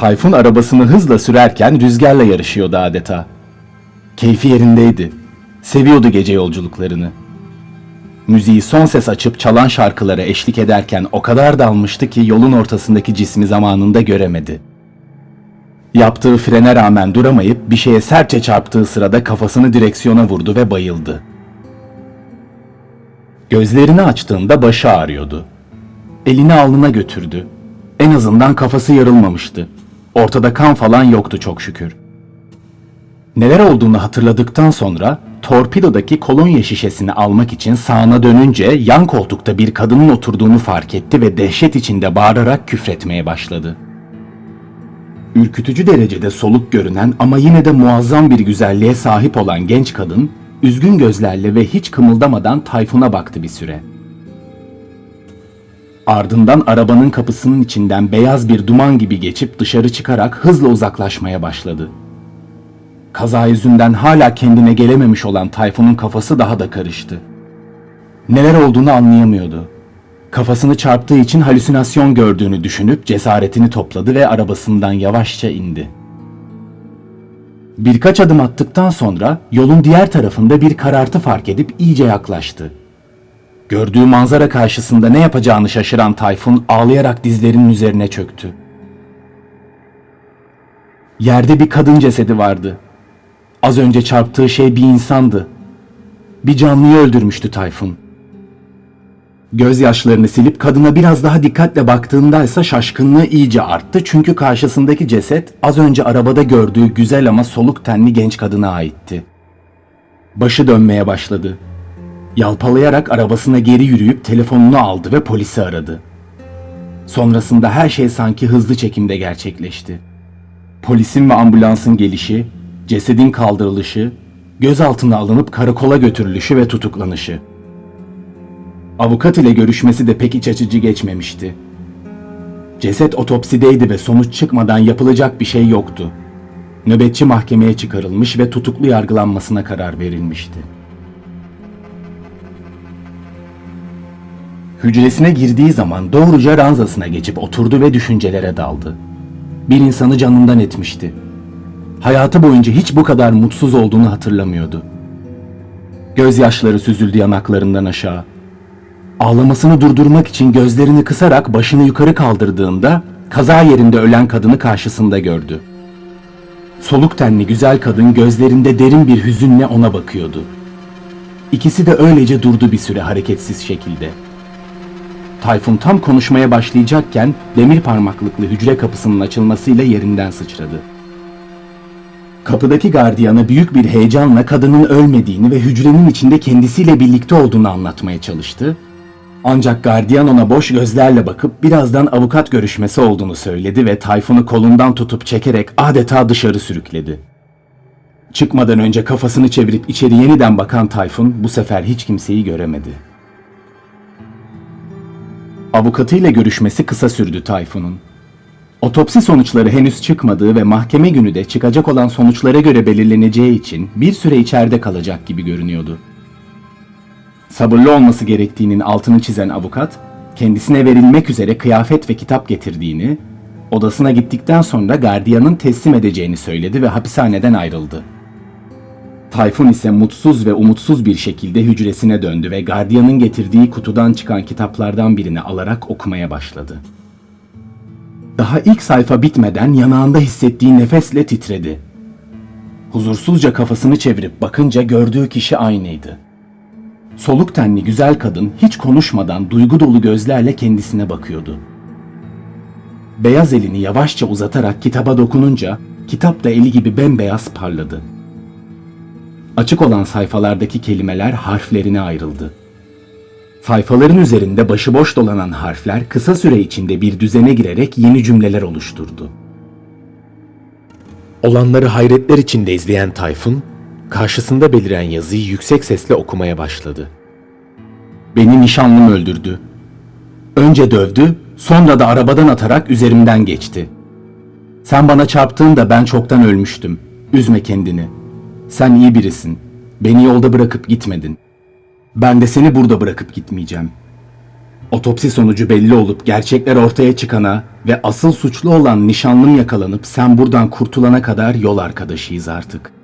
Tayfun arabasını hızla sürerken rüzgarla yarışıyordu adeta. Keyfi yerindeydi. Seviyordu gece yolculuklarını. Müziği son ses açıp çalan şarkılara eşlik ederken o kadar dalmıştı ki yolun ortasındaki cismi zamanında göremedi. Yaptığı frene rağmen duramayıp bir şeye sertçe çarptığı sırada kafasını direksiyona vurdu ve bayıldı. Gözlerini açtığında başı ağrıyordu. Elini alnına götürdü. En azından kafası yarılmamıştı. Ortada kan falan yoktu çok şükür. Neler olduğunu hatırladıktan sonra torpidodaki kolonya şişesini almak için sağına dönünce yan koltukta bir kadının oturduğunu fark etti ve dehşet içinde bağırarak küfretmeye başladı. Ürkütücü derecede soluk görünen ama yine de muazzam bir güzelliğe sahip olan genç kadın, üzgün gözlerle ve hiç kımıldamadan Tayfun'a baktı bir süre. Ardından arabanın kapısının içinden beyaz bir duman gibi geçip dışarı çıkarak hızla uzaklaşmaya başladı. Kaza yüzünden hala kendine gelememiş olan Tayfun'un kafası daha da karıştı. Neler olduğunu anlayamıyordu. Kafasını çarptığı için halüsinasyon gördüğünü düşünüp cesaretini topladı ve arabasından yavaşça indi. Birkaç adım attıktan sonra yolun diğer tarafında bir karartı fark edip iyice yaklaştı. Gördüğü manzara karşısında ne yapacağını şaşıran Tayfun ağlayarak dizlerinin üzerine çöktü. Yerde bir kadın cesedi vardı. Az önce çarptığı şey bir insandı. Bir canlıyı öldürmüştü Tayfun. Gözyaşlarını silip kadına biraz daha dikkatle baktığında ise şaşkınlığı iyice arttı çünkü karşısındaki ceset az önce arabada gördüğü güzel ama soluk tenli genç kadına aitti. Başı dönmeye başladı. Yalpalayarak arabasına geri yürüyüp telefonunu aldı ve polisi aradı. Sonrasında her şey sanki hızlı çekimde gerçekleşti. Polisin ve ambulansın gelişi, cesedin kaldırılışı, gözaltına alınıp karakola götürülüşü ve tutuklanışı. Avukat ile görüşmesi de pek iç açıcı geçmemişti. Ceset otopsideydi ve sonuç çıkmadan yapılacak bir şey yoktu. Nöbetçi mahkemeye çıkarılmış ve tutuklu yargılanmasına karar verilmişti. Hücresine girdiği zaman doğruca ranzasına geçip oturdu ve düşüncelere daldı. Bir insanı canından etmişti. Hayatı boyunca hiç bu kadar mutsuz olduğunu hatırlamıyordu. Gözyaşları süzüldü yanaklarından aşağı. Ağlamasını durdurmak için gözlerini kısarak başını yukarı kaldırdığında kaza yerinde ölen kadını karşısında gördü. Soluk tenli güzel kadın gözlerinde derin bir hüzünle ona bakıyordu. İkisi de öylece durdu bir süre hareketsiz şekilde. Tayfun tam konuşmaya başlayacakken demir parmaklıklı hücre kapısının açılmasıyla yerinden sıçradı. Kapıdaki gardiyana büyük bir heyecanla kadının ölmediğini ve hücrenin içinde kendisiyle birlikte olduğunu anlatmaya çalıştı. Ancak gardiyan ona boş gözlerle bakıp birazdan avukat görüşmesi olduğunu söyledi ve Tayfun'u kolundan tutup çekerek adeta dışarı sürükledi. Çıkmadan önce kafasını çevirip içeri yeniden bakan Tayfun bu sefer hiç kimseyi göremedi. Avukatıyla görüşmesi kısa sürdü Tayfun'un. Otopsi sonuçları henüz çıkmadığı ve mahkeme günü de çıkacak olan sonuçlara göre belirleneceği için bir süre içeride kalacak gibi görünüyordu. Sabırlı olması gerektiğinin altını çizen avukat, kendisine verilmek üzere kıyafet ve kitap getirdiğini, odasına gittikten sonra gardiyanın teslim edeceğini söyledi ve hapishaneden ayrıldı. Tayfun ise mutsuz ve umutsuz bir şekilde hücresine döndü ve gardiyanın getirdiği kutudan çıkan kitaplardan birini alarak okumaya başladı. Daha ilk sayfa bitmeden yanağında hissettiği nefesle titredi. Huzursuzca kafasını çevirip bakınca gördüğü kişi aynıydı. Soluk tenli güzel kadın hiç konuşmadan duygu dolu gözlerle kendisine bakıyordu. Beyaz elini yavaşça uzatarak kitaba dokununca kitap da eli gibi bembeyaz parladı. Açık olan sayfalardaki kelimeler harflerine ayrıldı. Sayfaların üzerinde başıboş dolanan harfler kısa süre içinde bir düzene girerek yeni cümleler oluşturdu. Olanları hayretler içinde izleyen Tayfun, karşısında beliren yazıyı yüksek sesle okumaya başladı. Beni nişanlım öldürdü. Önce dövdü, sonra da arabadan atarak üzerimden geçti. Sen bana çarptığında ben çoktan ölmüştüm. Üzme kendini. Sen iyi birisin. Beni yolda bırakıp gitmedin. Ben de seni burada bırakıp gitmeyeceğim. Otopsi sonucu belli olup gerçekler ortaya çıkana ve asıl suçlu olan nişanlım yakalanıp sen buradan kurtulana kadar yol arkadaşıyız artık.